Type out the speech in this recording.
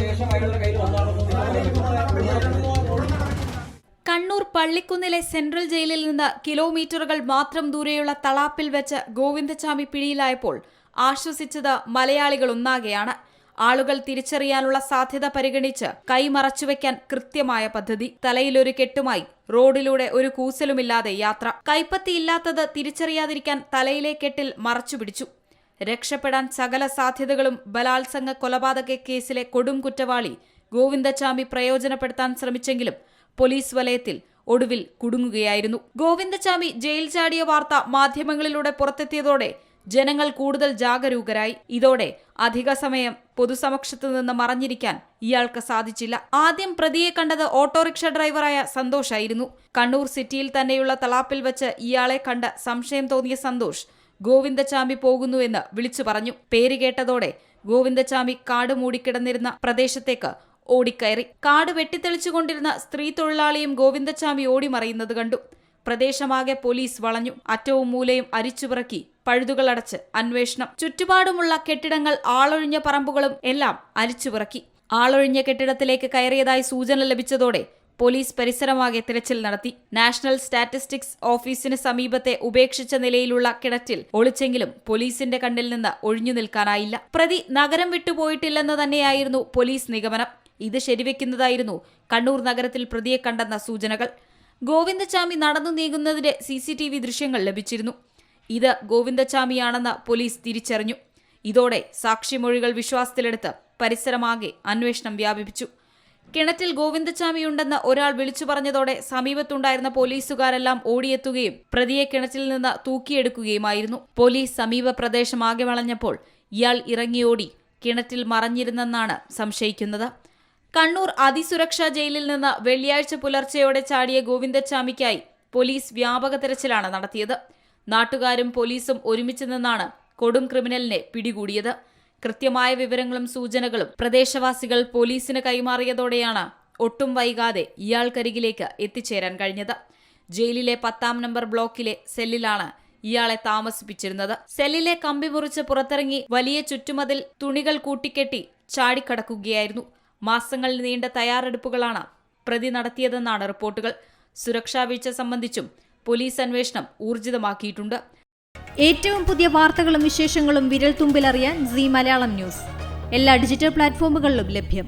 ശേഷമായിട്ടുള്ള കയ്യിൽ വന്നാണോ കണ്ണൂർ പള്ളിക്കുന്നിലെ സെൻട്രൽ ജയിലിൽ നിന്ന് കിലോമീറ്ററുകൾ മാത്രം ദൂരെയുള്ള തളാപ്പിൽ വെച്ച് ഗോവിന്ദചാമി പിടിയിലായപ്പോൾ ആശ്വസിച്ചത് മലയാളികൾ ഒന്നാകെയാണ് ആളുകൾ തിരിച്ചറിയാനുള്ള സാധ്യത പരിഗണിച്ച് കൈമറച്ചുവെക്കാൻ കൃത്യമായ പദ്ധതി. തലയിലൊരു കെട്ടുമായി റോഡിലൂടെ ഒരു കൂസലുമില്ലാതെ യാത്ര. കൈപ്പത്തിയില്ലാത്തത് തിരിച്ചറിയാതിരിക്കാൻ തലയിലെ കെട്ടിൽ മറച്ചുപിടിച്ചു. രക്ഷപ്പെടാൻ സകല സാധ്യതകളും ബലാത്സംഗ കൊലപാതക കേസിലെ കൊടും കുറ്റവാളി ഗോവിന്ദചാമി പ്രയോജനപ്പെടുത്താൻ ശ്രമിച്ചെങ്കിലും പോലീസ് വലയത്തിൽ ഒടുവിൽ കുടുങ്ങുകയായിരുന്നു. ഗോവിന്ദചാമി ജയിൽ ചാടിയ വാർത്ത മാധ്യമങ്ങളിലൂടെ പുറത്തെത്തിയതോടെ ജനങ്ങൾ കൂടുതൽ ജാഗരൂകരായി. ഇതോടെ അധിക സമയം പൊതുസമക്ഷത്തു നിന്ന് മറഞ്ഞിരിക്കാൻ ഇയാൾക്ക് സാധിച്ചില്ല. ആദ്യം പ്രതിയെ കണ്ടത് ഓട്ടോറിക്ഷ ഡ്രൈവറായ സന്തോഷായിരുന്നു കണ്ണൂർ സിറ്റിയിൽ തന്നെയുള്ള തളാപ്പിൽ വെച്ച് ഇയാളെ കണ്ട് സംശയം തോന്നിയ സന്തോഷ് ഗോവിന്ദചാമി പോകുന്നുവെന്ന് വിളിച്ചു പറഞ്ഞു. പേര് കേട്ടതോടെ ഗോവിന്ദചാമി കാട് മൂടിക്കിടന്നിരുന്ന പ്രദേശത്തേക്ക് ഓടിക്കയറി. കാട് വെട്ടിത്തെളിച്ചുകൊണ്ടിരുന്ന സ്ത്രീ തൊഴിലാളിയും ഗോവിന്ദചാമി ഓടിമറയുന്നത് കണ്ടു. പ്രദേശമാകെ പോലീസ് വളഞ്ഞു. അറ്റവും മൂലയും അരിച്ചുപിറക്കി പഴുതുകളടച്ച് അന്വേഷണം. ചുറ്റുപാടുമുള്ള കെട്ടിടങ്ങൾ ആളൊഴിഞ്ഞ പറമ്പുകളും എല്ലാം അരിച്ചുപിറക്കി. ആളൊഴിഞ്ഞ കെട്ടിടത്തിലേക്ക് കയറിയതായി സൂചന ലഭിച്ചതോടെ പോലീസ് പരിസരമാകെ തിരച്ചിൽ നടത്തി. നാഷണൽ സ്റ്റാറ്റിസ്റ്റിക്സ് ഓഫീസിന് സമീപത്തെ ഉപേക്ഷിച്ച നിലയിലുള്ള കിണറ്റിൽ ഒളിച്ചെങ്കിലും പോലീസിന്റെ കണ്ണിൽ നിന്ന് ഒഴിഞ്ഞു നിൽക്കാനായില്ല. പ്രതി നഗരം വിട്ടുപോയിട്ടില്ലെന്ന് തന്നെയായിരുന്നു പോലീസ് നിഗമനം. ഇത് ശരിവെക്കുന്നതായിരുന്നു. കണ്ണൂർ നഗരത്തിൽ പ്രതിയെ കണ്ടെന്ന സൂചനകൾ. ഗോവിന്ദചാമി നടന്നു നീങ്ങുന്നതിന്റെ സി സി ടി വി ദൃശ്യങ്ങൾ ലഭിച്ചിരുന്നു. ഇത് ഗോവിന്ദചാമിയാണെന്ന് പോലീസ് തിരിച്ചറിഞ്ഞു. ഇതോടെ സാക്ഷിമൊഴികൾ വിശ്വാസത്തിലെടുത്ത് പരിസരമാകെ അന്വേഷണം വ്യാപിപ്പിച്ചു. കിണറ്റിൽ ഗോവിന്ദചാമിയുണ്ടെന്ന് ഒരാൾ വിളിച്ചു പറഞ്ഞതോടെ സമീപത്തുണ്ടായിരുന്ന പോലീസുകാരെല്ലാം ഓടിയെത്തുകയും പ്രതിയെ കിണറ്റിൽ നിന്ന് തൂക്കിയെടുക്കുകയുമായിരുന്നു. പോലീസ് സമീപ പ്രദേശമാകെ വളഞ്ഞപ്പോൾ ഇയാൾ ഇറങ്ങിയോടി. കിണറ്റിൽ മറഞ്ഞിരുന്നെന്നാണ് സംശയിക്കുന്നത്. കണ്ണൂർ അതിസുരക്ഷാ ജയിലിൽ നിന്ന് വെള്ളിയാഴ്ച പുലർച്ചെയോടെ ചാടിയ ഗോവിന്ദച്ചാമിക്കായി പോലീസ് വ്യാപക തെരച്ചിലാണ് നടത്തിയത്. നാട്ടുകാരും പോലീസും ഒരുമിച്ച് നിന്നാണ് കൊടും ക്രിമിനലിനെ പിടികൂടിയത്. കൃത്യമായ വിവരങ്ങളും സൂചനകളും പ്രദേശവാസികൾ പോലീസിന് കൈമാറിയതോടെയാണ് ഒട്ടും വൈകാതെ ഇയാൾക്കരികിലേക്ക് എത്തിച്ചേരാൻ കഴിഞ്ഞത്. ജയിലിലെ പത്താം നമ്പർ ബ്ലോക്കിലെ സെല്ലിലാണ് ഇയാളെ താമസിപ്പിച്ചിരുന്നത്. സെല്ലിലെ കമ്പി മുറിച്ച് പുറത്തിറങ്ങി വലിയ ചുറ്റുമതിൽ തുണികൾ കൂട്ടിക്കെട്ടി ചാടിക്കടക്കുകയായിരുന്നു. മാസങ്ങൾ നീണ്ട തയ്യാറെടുപ്പുകളാണ് പ്രതി നടത്തിയതെന്നാണ് റിപ്പോർട്ടുകൾ. സുരക്ഷാ വീഴ്ച സംബന്ധിച്ചും പോലീസ് അന്വേഷണം ഊർജിതമാക്കിയിട്ടുണ്ട്. ഏറ്റവും പുതിയ വാർത്തകളും വിശേഷങ്ങളും വിരൽ തുമ്പിലറിയാൻ സി മലയാളം ന്യൂസ്. എല്ലാ ഡിജിറ്റൽ പ്ലാറ്റ്ഫോമുകളിലും ലഭ്യം.